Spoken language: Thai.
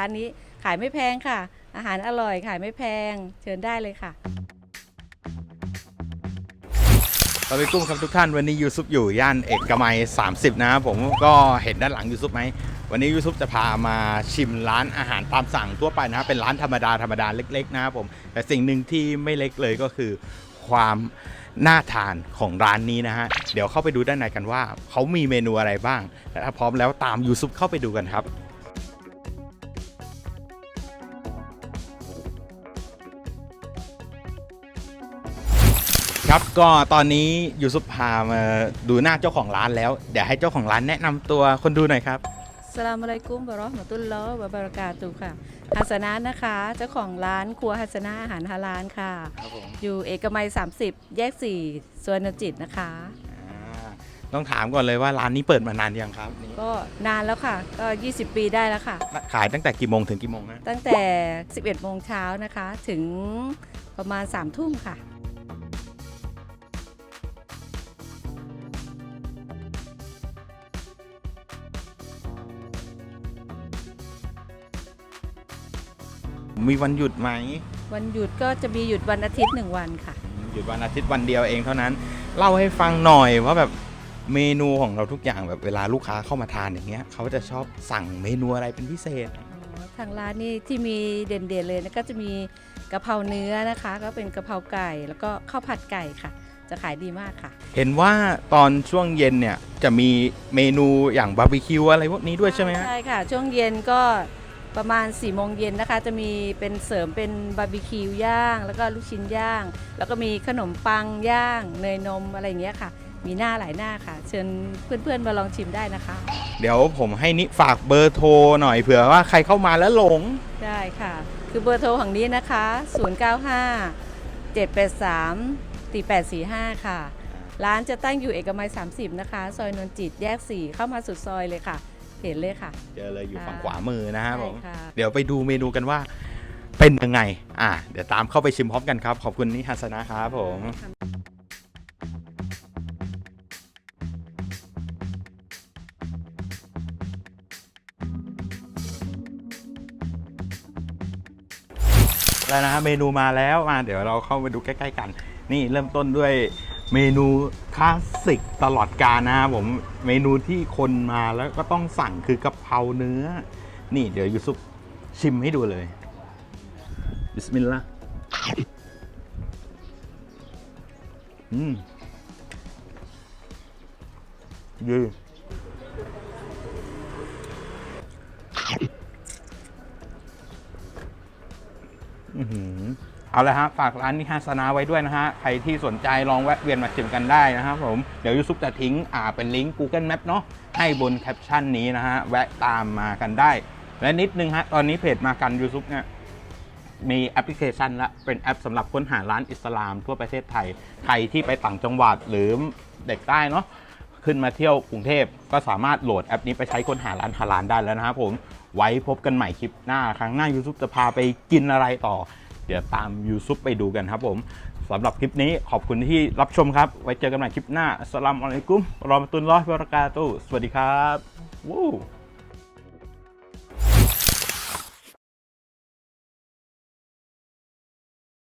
ร้านนี้ขายไม่แพงค่ะ อาหารอร่อยขายไม่แพง เชิญได้เลยค่ะสวัสดีกุ้งครับทุกท่านวันนี้ยูซุปอยู่ย่านเอกมัย 30 นะครับผมก็เห็นด้านหลังยูซุปไหมวันนี้ยูซุปจะพามาชิมร้านอาหารตามสั่งทั่วไปนะครับเป็นร้านธรรมดาธรรมดาเล็กๆนะครับผมแต่สิ่งหนึ่งที่ไม่เล็กเลยก็คือความน่าทานของร้านนี้นะฮะเดี๋ยวเข้าไปดูด้านในกันว่าเขามีเมนูอะไรบ้างและถ้าพร้อมแล้วตามยูซุปเข้าไปดูกันครับ ครับก็ตอนนี้ยูซุปพามาดูหน้าเจ้าของร้านแล้ว เดี๋ยวให้เจ้าของร้านแนะนำตัวคนดูหน่อยครับ สลามอะลัยกุมบารอห์มะตุลลอฮ์วะบารากาตุฮ์ค่ะฮัสนะนะคะ เจ้าของร้านครัวฮัสนะอาหารฮาลาลค่ะ ครับผมอยู่เอกมัย 30 แยก 4สวนนจิตนะคะ ต้องถามก่อนเลยว่าร้านนี้เปิดมานานยังครับนี่ก็นานแล้วค่ะ ก็ 20 ปีได้แล้วค่ะ ขายตั้งแต่กี่โมงถึงกี่โมงนะตั้งแต่ 11 โมงเช้านะคะ ถึงประมาณ 3 ทุ่มค่ะ มีวันหยุดไหมวันหยุดก็จะมีหยุดวันอาทิตย์1วันค่ะ หยุดวันอาทิตย์วันเดียวเองเท่านั้น เล่าให้ฟังหน่อยว่าแบบเมนูของเราทุกอย่างแบบเวลาลูกค้าเข้ามาทานอย่างเงี้ยเขาจะชอบสั่งเมนูอะไรเป็นพิเศษอ๋อทางร้านนี่ที่มีเด่นๆเลยนะก็จะมีกะเพราเนื้อนะคะ ก็เป็นกะเพราไก่แล้วก็ข้าวผัดไก่ค่ะ จะขายดีมากค่ะ เห็นว่าตอนช่วงเย็นเนี่ยจะมีเมนูอย่างบาร์บีคิวอะไรพวกนี้ด้วยใช่ไหมฮะใช่ค่ะ ช่วงเย็นก็ ประมาณ4ี่โมงเย็นนะคะ จะมีเป็นเสริมเป็นบาร์บีคิวย่าง แล้วก็ลูกชิ้นย่าง แล้วก็มีขนมปังย่าง เนยนมอะไรอย่างเงี้ยค่ะ มีหน้าหลายหน้าค่ะ เชิญเพื่อนๆมาลองชิมได้นะคะ เดี๋ยวผมให้นิฝากเบอร์โทรหน่อยเผื่อว่าใครเข้ามาแล้วหลง ได้ค่ะ คือเบอร์โทรของนี้นะคะ 095 783 4845 ค่ะ ร้านจะตั้งอยู่เอกมัย 30 นะคะ ซอยนนจิตแยก 4 เข้ามาสุดซอยเลยค่ะ เห็นเลยค่ะ เจอเลยอยู่ค่ะฝั่งขวามือนะฮะใช่ผมค่ะ เดี๋ยวไปดูเมนูกันว่าเป็นยังไง อะเดี๋ยวตามเข้าไปชิมพร้อมกันครับ ขอบคุณนิฮัสนะครับผม แล้วนะฮะเมนูมาแล้วมาเดี๋ยวเราเข้าไปดูใกล้ ๆ กัน นี่เริ่มต้นด้วย เมนูคลาสสิกตลอดกาลนะครับผมเมนูที่คนมาแล้วก็ต้องสั่งคือกะเพราเนื้อ นี่เดี๋ยวยูซุปชิมให้ดูเลยบิสมิลลาห์อืมดีอื้อหือ เอาละฮะฝากร้านนิฮาสนาไว้ด้วยนะฮะ ใครที่สนใจลองแวะเวียนมาชิมกันได้นะครับผม เดี๋ยวยูซุปจะทิ้งอ่าเป็นลิงก์ Google Map เนาะให้บนแคปชั่นนี้นะฮะ แวะตามมากันได้ และนิดนึงฮะ ตอนนี้เพจมากันยูซุปเนี่ยมีแอปพลิเคชันละเป็นแอปสำหรับค้นหาร้านอิสลามทั่วประเทศไทย ใครที่ไปต่างจังหวัดหรือเด็กใต้เนาะขึ้นมาเที่ยวกรุงเทพก็สามารถโหลดแอปนี้ไปใช้ค้นหาร้านฮาลาลได้แล้วนะครับผมไว้พบกันใหม่คลิปหน้า ครั้งหน้ายูซุปจะพาไปกินอะไรต่อ เดี๋ยวตามยูซุปไปดูกันครับผมสำหรับคลิปนี้ขอบคุณที่รับชมครับ ไว้เจอกันใหม่คลิปหน้าสลามอะลัยกุมรอมาตุลลอฮิบรากาตุสวัสดีครับวู้